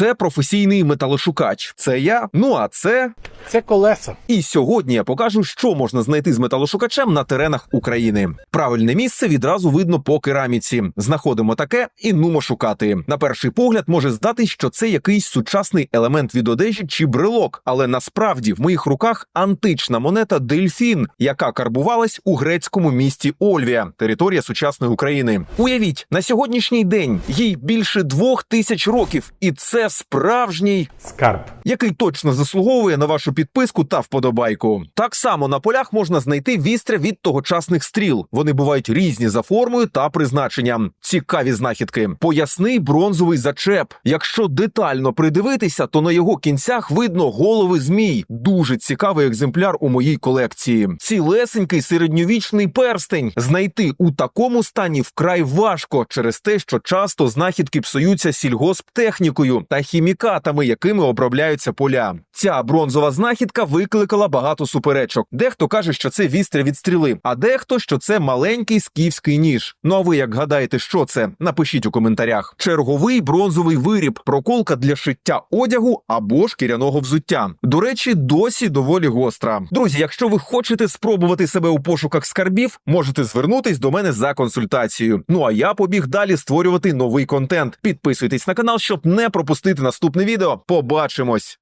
Це професійний металошукач. Це я. Ну а це. Це колеса. І сьогодні я покажу, що можна знайти з металошукачем на теренах України. Правильне місце відразу видно по кераміці. Знаходимо таке і нумо шукати. На перший погляд може здатись, що це якийсь сучасний елемент від одежі чи брелок, але насправді в моїх руках антична монета Дельфін, яка карбувалась у грецькому місті Ольвія, територія сучасної України. Уявіть, на сьогоднішній день їй більше двох тисяч років, і це справжній Скарб. який точно заслуговує на вашу підписку та вподобайку. Так само на полях можна знайти вістря від тогочасних стріл. Вони бувають різні за формою та призначенням. Цікаві знахідки. Поясний бронзовий зачеп. Якщо детально придивитися, то на його кінцях видно голови змій. Дуже цікавий екземпляр у моїй колекції. Цілесенький середньовічний перстень знайти у такому стані вкрай важко через те, що часто знахідки псуються сільгосптехнікою та хімікатами, якими обробляються поля. Ця бронзова знахідка викликала багато суперечок. Дехто каже, що це вістря від стріли, а дехто, що це маленький скіфський ніж. Ну а ви як гадаєте, що це? Напишіть у коментарях. Черговий бронзовий виріб, проколка для шиття одягу або шкіряного взуття. До речі, досі доволі гостра. Друзі, якщо ви хочете спробувати себе у пошуках скарбів, можете звернутись до мене за консультацією. Ну а я побіг далі створювати новий контент. Підписуйтесь на канал, щоб не пропустити наступне відео. Побачимось!